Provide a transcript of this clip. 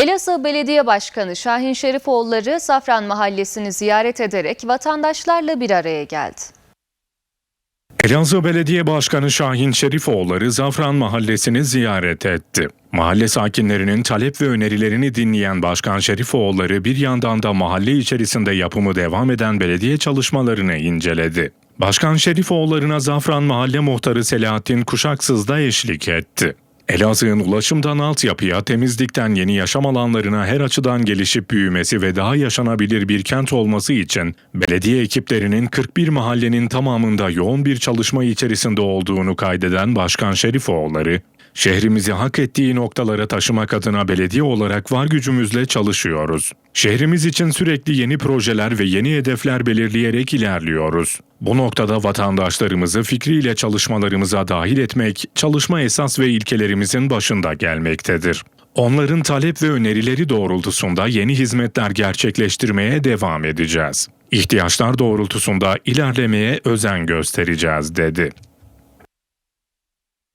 Elazığ Belediye Başkanı Şahin Şerifoğulları Safran Mahallesi'ni ziyaret ederek vatandaşlarla bir araya geldi. Elazığ Belediye Başkanı Şahin Şerifoğulları Zafran Mahallesi'ni ziyaret etti. Mahalle sakinlerinin talep ve önerilerini dinleyen Başkan Şerifoğulları bir yandan da mahalle içerisinde yapımı devam eden belediye çalışmalarını inceledi. Başkan Şerifoğulları'na Zafran Mahalle Muhtarı Selahattin Kuşaksız da eşlik etti. Elazığ'ın ulaşımdan altyapıya, temizlikten yeni yaşam alanlarına her açıdan gelişip büyümesi ve daha yaşanabilir bir kent olması için belediye ekiplerinin 41 mahallenin tamamında yoğun bir çalışma içerisinde olduğunu kaydeden Başkan Şerifoğulları, Şehrimizi hak ettiği noktalara taşımak adına belediye olarak var gücümüzle çalışıyoruz. Şehrimiz için sürekli yeni projeler ve yeni hedefler belirleyerek ilerliyoruz. Bu noktada vatandaşlarımızı fikriyle çalışmalarımıza dahil etmek, çalışma esas ve ilkelerimizin başında gelmektedir. Onların talep ve önerileri doğrultusunda yeni hizmetler gerçekleştirmeye devam edeceğiz. İhtiyaçlar doğrultusunda ilerlemeye özen göstereceğiz dedi.